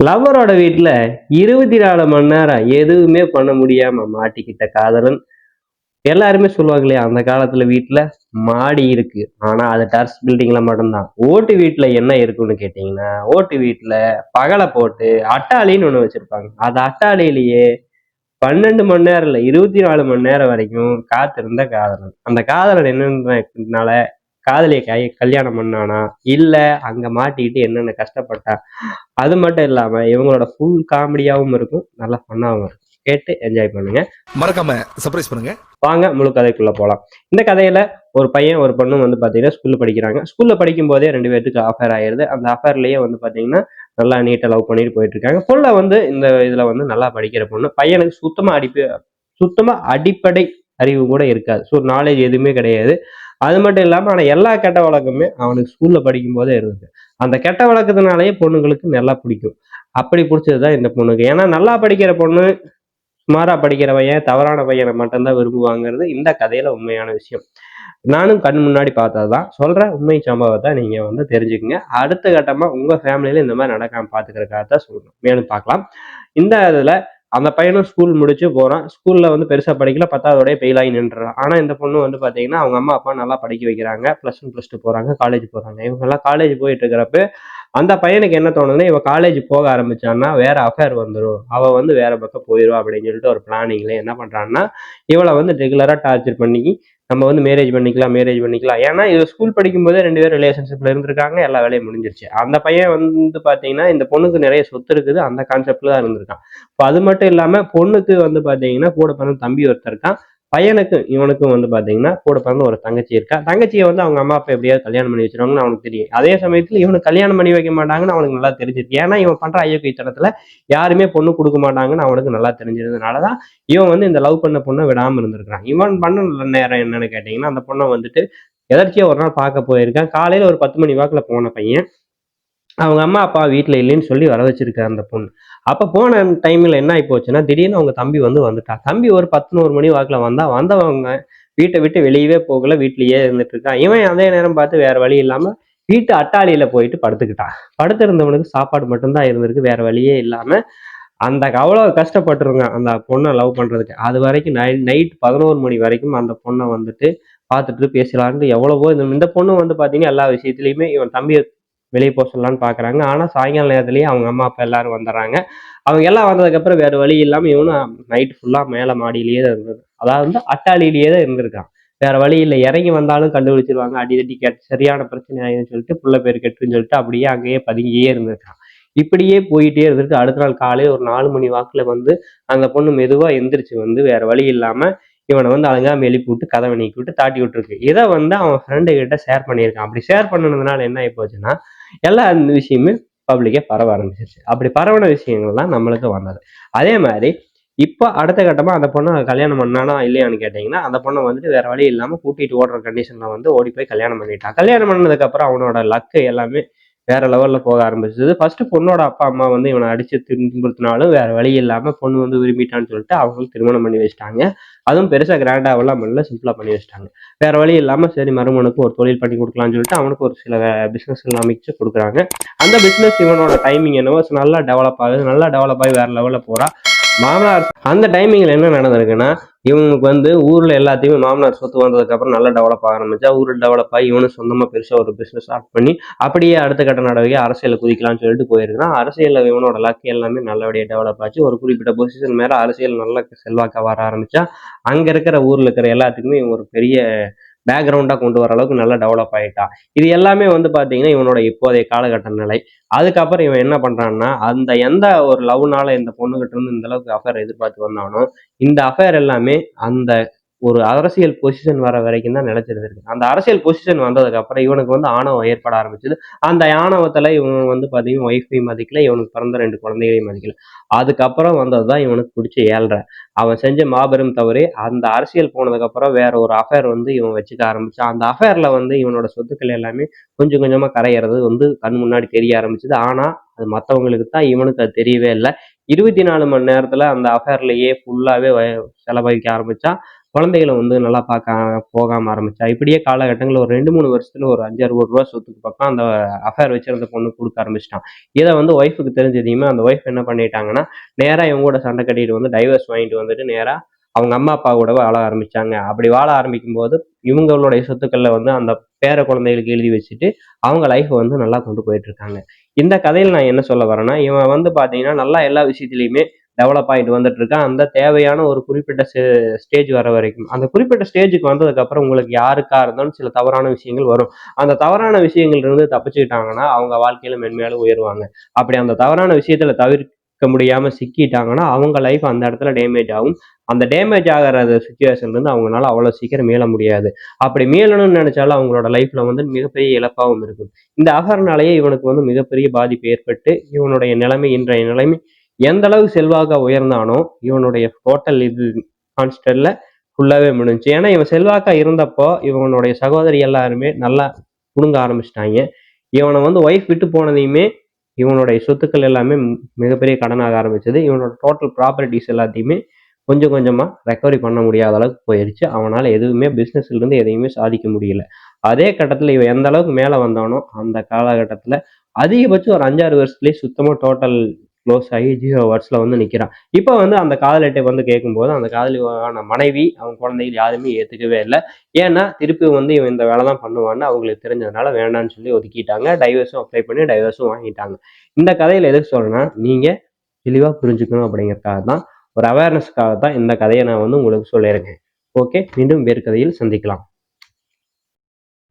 லவ்வரோட வீட்டில் இருபத்தி நாலு மணி நேரம் எதுவுமே பண்ண முடியாமல் மாட்டிக்கிட்ட காதலன். எல்லாருமே சொல்லுவாங்க இல்லையா அந்த காலத்தில் வீட்டில் மாடி இருக்கு. ஆனால் அது டர்ஸ் பில்டிங்கில் மட்டும்தான். ஓட்டு வீட்டில் என்ன இருக்குன்னு கேட்டிங்கன்னா ஓட்டு வீட்டில் பகலை போட்டு அட்டாளின்னு ஒன்று வச்சுருப்பாங்க. அது அட்டாளியிலேயே பன்னெண்டு மணி நேரம் இல்லை இருபத்தி நாலு மணி நேரம் வரைக்கும் காத்திருந்த காதலன். அந்த காதலன் என்னன்றதுனால காதலியை கை கல்யாணம் பண்ணானா? இல்ல அங்க மாட்டிக்கிட்டு என்னென்ன கஷ்டப்பட்டா? அது மட்டும் இல்லாம இவங்களோட ஃபுல் காமெடியாவும் இருக்கும். நல்லா ஃபன்னாவும் இருக்கும். கேட்டு என்ஜாய் பண்ணுங்க. மறக்காம சர்ப்ரைஸ் பண்ணுங்க. வாங்க முழு கதைக்குள்ள போலாம். இந்த கதையில ஒரு பையன் ஒரு பொண்ணும் வந்து பாத்தீங்கன்னா ஸ்கூல்ல படிக்கிறாங்க. ஸ்கூல்ல படிக்கும் போதே ரெண்டு பேருக்கு ஆஃபர் ஆயிருது. அந்த ஆஃபர்லயே வந்து பாத்தீங்கன்னா நல்லா நீட்டா லவ் பண்ணிட்டு போயிட்டு இருக்காங்க பொண்ணை வந்து இந்த இதுல வந்து நல்லா படிக்கிற பொண்ணு. பையனுக்கு சுத்தமா அடிப்பு சுத்தமா அடிப்படை அறிவு கூட இருக்காது. ஸோ நாலேஜ் எதுவுமே கிடையாது. அது மட்டும் இல்லாமல் ஆனால் எல்லா கெட்ட வழக்கமே அவனுக்கு ஸ்கூலில் படிக்கும் போதே இருந்தது. அந்த கெட்ட வழக்கத்தினாலேயே பொண்ணுங்களுக்கு நல்லா பிடிக்கும். அப்படி பிடிச்சது தான் இந்த பொண்ணுக்கு. ஏன்னா நல்லா படிக்கிற பொண்ணு சுமாராக படிக்கிற பையன் தவறான பையனை மட்டும்தான் விரும்புவாங்கிறது இந்த கதையில் உண்மையான விஷயம். நானும் கண் முன்னாடி பார்த்ததுதான். சொல்கிற உண்மை சம்பவத்தை நீங்கள் வந்து தெரிஞ்சுக்கங்க. அடுத்த கட்டமாக உங்கள் ஃபேமிலியில் இந்த மாதிரி நடக்காமல் பார்த்துக்கிறக்காக தான் சொல்லணும் மேலும் பார்க்கலாம். இந்த இதில் அந்த பையனும் ஸ்கூல் முடிச்சு போறான். ஸ்கூல்ல வந்து பெருசா படிக்கல பத்தாவதோடய ஃபெயில் ஆகி நின்றுறான். ஆனா இந்த பொண்ணு வந்து பாத்தீங்கன்னா அவங்க அம்மா அப்பா நல்லா படிக்க வைக்கிறாங்க. பிளஸ் ஒன் பிளஸ் டூ போறாங்க காலேஜ் போறாங்க. இவங்க எல்லாம் காலேஜ் போயிட்டு இருக்கிறப்ப அந்த பையனுக்கு என்ன தோணுதுன்னா இவன் காலேஜ் போக ஆரம்பிச்சான்னா வேற அஃபேர் வந்துடும் அவ வந்து வேற பக்கம் போயிடும் அப்படின்னு சொல்லிட்டு ஒரு பிளானிங்ல என்ன பண்றான்னா இவளை வந்து ரெகுலரா டார்ச்சர் பண்ணி நம்ம வந்து மேரேஜ் பண்ணிக்கலாம் மேரேஜ் பண்ணிக்கலாம். ஏன்னா இது ஸ்கூல் படிக்கும்போதே ரெண்டு பேரும் ரிலேஷன்ஷிப்ல இருந்திருக்காங்க எல்லா வேலையும் முடிஞ்சிருச்சு. அந்த பையன் வந்து பாத்தீங்கன்னா இந்த பொண்ணுக்கு நிறைய சொத்து இருக்குது அந்த கான்செப்ட்ல தான் இருந்திருக்கான். இப்போ அது மட்டும் இல்லாம பொண்ணுக்கு வந்து பாத்தீங்கன்னா கூட பிறந்த தம்பி ஒருத்தர் இருக்கான். பையனுக்கும் இவனுக்கும் வந்து பாத்தீங்கன்னா கூட பிறந்த ஒரு தங்கச்சி இருக்கா? தங்கச்சியை வந்து அவங்க அம்மா அப்பா எப்படியாவது கல்யாணம் பண்ணி வச்சிருவாங்கன்னு அவனுக்கு தெரியும். அதே சமயத்துல இவனுக்கு கல்யாணம் பண்ணி வைக்க மாட்டாங்கன்னு அவனுக்கு நல்லா தெரிஞ்சிருக்கு. ஏன்னா இவன் பண்ற ஐயோக்கியத்தனத்துல யாருமே பொண்ணு கொடுக்க மாட்டாங்கன்னு அவனுக்கு நல்லா தெரிஞ்சிருந்ததுனாலதான் இவன் வந்து இந்த லவ் பண்ண பொண்ணை விடாம இருந்திருக்கான் இவன் பண்ண நேரம் என்னன்னு கேட்டீங்கன்னா அந்த பொண்ணை வந்துட்டு எதர்ச்சியா ஒரு நாள் பார்க்க போயிருக்கான். காலையில ஒரு பத்து மணி வாக்குல போன பையன். அவங்க அம்மா அப்பா வீட்டில் இல்லைன்னு சொல்லி வர வச்சிருக்காரு அந்த பொண்ணு. அப்போ போன டைமில் என்ன ஆகி போச்சுன்னா திடீர்னு அவங்க தம்பி வந்து வந்துட்டா. தம்பி ஒரு பத்து மணி வாக்கில் வந்தா வந்தவங்க வீட்டை விட்டு வெளியவே போகல வீட்லயே இருந்துட்டு இருக்கான். இவன் அதே நேரம் பார்த்து வேற வழி இல்லாமல் வீட்டு அட்டாளியில போயிட்டு படுத்துக்கிட்டான் படுத்திருந்தவனுக்கு சாப்பாடு மட்டும்தான் இருந்திருக்கு வேற வழியே இல்லாம அந்த அவ்வளோ கஷ்டப்பட்டுருங்க அந்த பொண்ணை லவ் பண்ணுறதுக்கு அது வரைக்கும் நை நைட் பதினோரு மணி வரைக்கும் அந்த பொண்ணை வந்துட்டு பார்த்துட்டு பேசலான்ட்டு எவ்வளவோ இந்த இந்த பொண்ணு வந்து பார்த்தீங்கன்னா எல்லா விஷயத்துலையுமே இவன் தம்பியை வெளியே போக சொல்லலான்னு பார்க்குறாங்க ஆனால் சாயங்கால நேரத்துலேயே அவங்க அம்மா அப்பா எல்லாரும் வந்துடுறாங்க. அவங்க எல்லாம் வந்ததுக்கப்புறம் வேறு வழி இல்லாமல் இவனும் நைட் ஃபுல்லாக மேலே மாடியிலேயே தான் இருந்தது. அதாவது வந்து அட்டாளியிலேயே தான் இருந்திருக்கான். வேற வழி இல்லை. இறங்கி வந்தாலும் கண்டுபிடிச்சிருவாங்க. அடி தட்டி கேட்டு சரியான பிரச்சனை ஆயிடுன்னு சொல்லிட்டு புள்ள பேர் கெட்டுன்னு சொல்லிட்டு அப்படியே அங்கேயே பதுங்கியே இருந்திருக்கான். இப்படியே போயிட்டே இருந்துட்டு அடுத்த நாள் காலையில் ஒரு நாலு மணி வாக்கில் வந்து அந்த பொண்ணு மெதுவாக எந்திரிச்சு வந்து வேற வழி இல்லாமல் இவனை வந்து அழகாம எழுப்பி விட்டு கதவை நீக்கி விட்டு தாட்டி விட்டுருக்கு. இதை வந்து அவன் ஃப்ரெண்டு கிட்ட ஷேர் பண்ணியிருக்கான். அப்படி ஷேர் பண்ணதுனால என்ன ஆகி போச்சுன்னா எல்லா அந்த விஷயமே பப்ளிக்கே பரவ ஆரம்பிச்சிருச்சு. அப்படி பரவன விஷயங்கள்லாம் நம்மளுக்கு வந்தது. அதே மாதிரி இப்போ அடுத்த கட்டமாக அந்த பொண்ணை கல்யாணம் பண்ணானா இல்லையான்னு கேட்டிங்கன்னா அந்த பொண்ணை வந்துட்டு வேறு வழி இல்லாமல் கூட்டிகிட்டு ஓடுற கண்டிஷனில் வந்து ஓடி போய் கல்யாணம் பண்ணிட்டான். கல்யாணம் பண்ணதுக்கப்புறம் அவனோட லக்கு எல்லாமே வேற லெவல்ல போக ஆரம்பிச்சது. ஃபர்ஸ்ட் பொண்ணோட அப்பா அம்மா வந்து இவனை அடிச்சு துன்புறுத்தினாலும் வேற வழி இல்லாம பொண்ணு வந்து விரும்பிட்டான்னு சொல்லிட்டு அவங்களுக்கு திருமணம் பண்ணி வச்சிட்டாங்க. அதுவும் பெருசா கிராண்டாவெல்லாம் பண்ணல சிம்பிளா பண்ணி வச்சிட்டாங்க. வேற வழி இல்லாம சரி மருமனுக்கு ஒரு தொழில் பண்ணி கொடுக்கலாம்னு சொல்லிட்டு அவனுக்கு ஒரு சில பிசினஸ் அமைச்சு கொடுக்குறாங்க. அந்த பிசினஸ் இவனோட டைமிங் என்னவோ நல்லா டெவலப் ஆகுது நல்லா டெவலப் ஆகி வேற லெவல்ல போறா. மாமனார் அந்த டைமிங்ல என்ன நடந்திருக்குன்னா இவனுக்கு வந்து ஊர்ல எல்லாத்தையுமே மாமனார் சொத்து வந்ததுக்கு அப்புறம் நல்லா டெவலப் ஆக ஆரம்பிச்சா ஊரில் டெவலப் ஆகி இவனு சொந்தமா பெருசா ஒரு பிசினஸ் ஸ்டார்ட் பண்ணி அப்படியே அடுத்த கட்ட நடவடிக்கை அரசியல குதிக்கலாம்னு சொல்லிட்டு போயிருக்கான் அரசியலில் இவனோட லக்கு எல்லாமே நல்லபடியாக டெவலப் ஆச்சு. ஒரு குறிப்பிட்ட பொசிஷன் மேல அரசியல் நல்ல செல்வாக்க வர ஆரம்பிச்சா அங்க இருக்கிற ஊர்ல இருக்கிற எல்லாத்துக்குமே இவன் ஒரு பெரிய பேக்ரவுண்டாக கொண்டு வர அளவுக்கு நல்லா டெவலப் ஆகிட்டான் இது எல்லாமே வந்து பார்த்தீங்கன்னா இவனோட இப்போதைய காலகட்ட நிலை அதுக்கப்புறம் இவன் என்ன பண்ணுறான்னா அந்த எந்த ஒரு லவ்னால இந்த பொண்ணுகிட்ட இருந்து இந்த அளவுக்கு அஃபேர் எதிர்பார்த்து வந்தானோ இந்த அஃபேர் எல்லாமே அந்த ஒரு அரசியல் பொசிஷன் வர வரைக்கும் தான் நிலைச்சிருந்திருக்கு அந்த அரசியல் பொசிஷன் வந்ததுக்கு அப்புறம் இவனுக்கு வந்து ஆணவம் ஏற்பட ஆரம்பிச்சது. அந்த ஆணவத்தில் இவன் வந்து பார்த்தீங்கன்னா ஒய்ஃபையும் மதிக்கல இவனுக்கு பிறந்த ரெண்டு குழந்தைகளையும் மதிக்கல. அதுக்கப்புறம் வந்தது தான் இவனுக்கு பிடிச்ச ஏழ்ற அவன் செஞ்ச மாபெரும் தவறு அந்த அரசியல் போனதுக்கப்புறம் வேற ஒரு அஃபேர் வந்து இவன் வச்சுக்க ஆரம்பிச்சான். அந்த அஃபேர்ல வந்து இவனோட சொத்துக்கள் எல்லாமே கொஞ்சம் கொஞ்சமாக கரையிறது வந்து கண் முன்னாடி தெரிய ஆரம்பிச்சது. ஆனால் அது மற்றவங்களுக்கு தான் இவனுக்கு அது தெரியவே இல்லை. இருபத்தி நாலு மணி நேரத்தில் அந்த அஃபேர்லையே ஃபுல்லாகவே செலவழிக்க ஆரம்பித்தான் குழந்தைகளை வந்து நல்லா பார்க்க போகாம ஆரம்பிச்சா இப்படியே காலகட்டங்களில் ஒரு ரெண்டு மூணு வருஷத்துல ஒரு அஞ்சாறு கோடி ரூபா சொத்துக்கு பக்கம் அந்த அஃபேர் வச்சிருந்த பொண்ணு கொடுக்க ஆரம்பிச்சிட்டான். இதை வந்து ஒய்ஃபுக்கு தெரிஞ்சதையுமே அந்த ஒய்ஃப் என்ன பண்ணிட்டாங்கன்னா நேராக இவங்க கூட சண்டை கட்டிட்டு வந்து டைவர்ஸ் வாங்கிட்டு வந்துட்டு நேராக அவங்க அம்மா அப்பா கூட வாழ ஆரம்பிச்சாங்க. அப்படி வாழ ஆரம்பிக்கும் போது இவங்களுடைய சொத்துக்களில் வந்து அந்த பேர குழந்தைகளுக்கு எழுதி வச்சுட்டு அவங்க லைஃப் வந்து நல்லா கொண்டு போயிட்டு இருக்காங்க. இந்த கதையில் நான் என்ன சொல்ல வரேன்னா இவன் வந்து பார்த்தீங்கன்னா நல்லா எல்லா விஷயத்துலையுமே டெவலப் ஆகிட்டு வந்துட்டு இருக்கான் அந்த தேவையான ஒரு குறிப்பிட்ட ஸ்டேஜ் வர வரைக்கும். அந்த குறிப்பிட்ட ஸ்டேஜுக்கு வந்ததுக்கப்புறம் உங்களுக்கு யாருக்கா இருந்தாலும் சில தவறான விஷயங்கள் வரும். அந்த தவறான விஷயங்கள் இருந்து தப்பிச்சுக்கிட்டாங்கன்னா அவங்க வாழ்க்கையில மென்மேலும் உயருவாங்க. அப்படி அந்த தவறான விஷயத்துல தவிர்க்க முடியாம சிக்கிட்டாங்கன்னா அவங்க லைஃப் அந்த இடத்துல டேமேஜ் ஆகும். அந்த டேமேஜ் ஆகிற சுச்சுவேஷன்ல இருந்து அவங்களால அவ்வளவு சீக்கிரம் மீள முடியாது. அப்படி மீளணும்னு நினைச்சாலும் அவங்களோட லைஃப்ல வந்து மிகப்பெரிய இழப்பாகவும் இருக்கும். இந்த அகர்னாலேயே இவனுக்கு வந்து மிகப்பெரிய பாதிப்பு ஏற்பட்டு இவனுடைய நிலைமை இன்றைய நிலைமை எந்த அளவு செல்வாக உயர்ந்தானோ இவனுடைய டோட்டல் இது கான்ஸ்டன்ட்ல ஃபுல்லாவே முடிஞ்சு ஏன்னா இவன் செல்வாக்கா இருந்தப்போ இவனுடைய சகோதரி எல்லாருமே நல்லா குடுங்க ஆரம்பிச்சிட்டாங்க. இவனை வந்து ஒய்ஃப் விட்டு போனதையுமே இவனுடைய சொத்துக்கள் எல்லாமே மிகப்பெரிய கடனாக ஆரம்பிச்சது. இவனோட டோட்டல் ப்ராப்பர்ட்டிஸ் எல்லாத்தையுமே கொஞ்சம் கொஞ்சமா ரெக்கவரி பண்ண முடியாத அளவுக்கு போயிடுச்சு அவனால எதுவுமே பிசினஸ்ல இருந்து எதையுமே சாதிக்க முடியல. அதே கட்டத்துல இவன் எந்த அளவுக்கு மேல வந்தானோ அந்த காலகட்டத்துல அதிகபட்சம் ஒரு அஞ்சாறு வருஷத்துலேயே சுத்தமா டோட்டல் க்ளோஸ் ஆகி ஜீரோ வேர்ட்ஸில் வந்து நிற்கிறான் இப்போ வந்து அந்த காதலிட்டை வந்து கேட்கும்போது அந்த காதலியான மனைவி அவன் குழந்தைகள் யாருமே ஏற்றுக்கவே இல்லை. ஏன்னா திருப்பி வந்து இவன் இந்த வேலை தான் பண்ணுவான்னு அவங்களுக்கு தெரிஞ்சதுனால வேண்டாம்னு சொல்லி ஒதுக்கிட்டாங்க. டைவர்ஸும் அப்ளை பண்ணி டைவர்ஸும் வாங்கிட்டாங்க. இந்த கதையில் எதுக்கு சொல்கிறேன்னா நீங்கள் தெளிவாக புரிஞ்சுக்கணும் அப்படிங்கறதுக்காக தான் ஒரு அவேர்னஸ்க்காக தான் இந்த கதையை நான் வந்து உங்களுக்கு சொல்லியிருக்கேன். ஓகே மீண்டும் வேறு கதையில் சந்திக்கலாம்.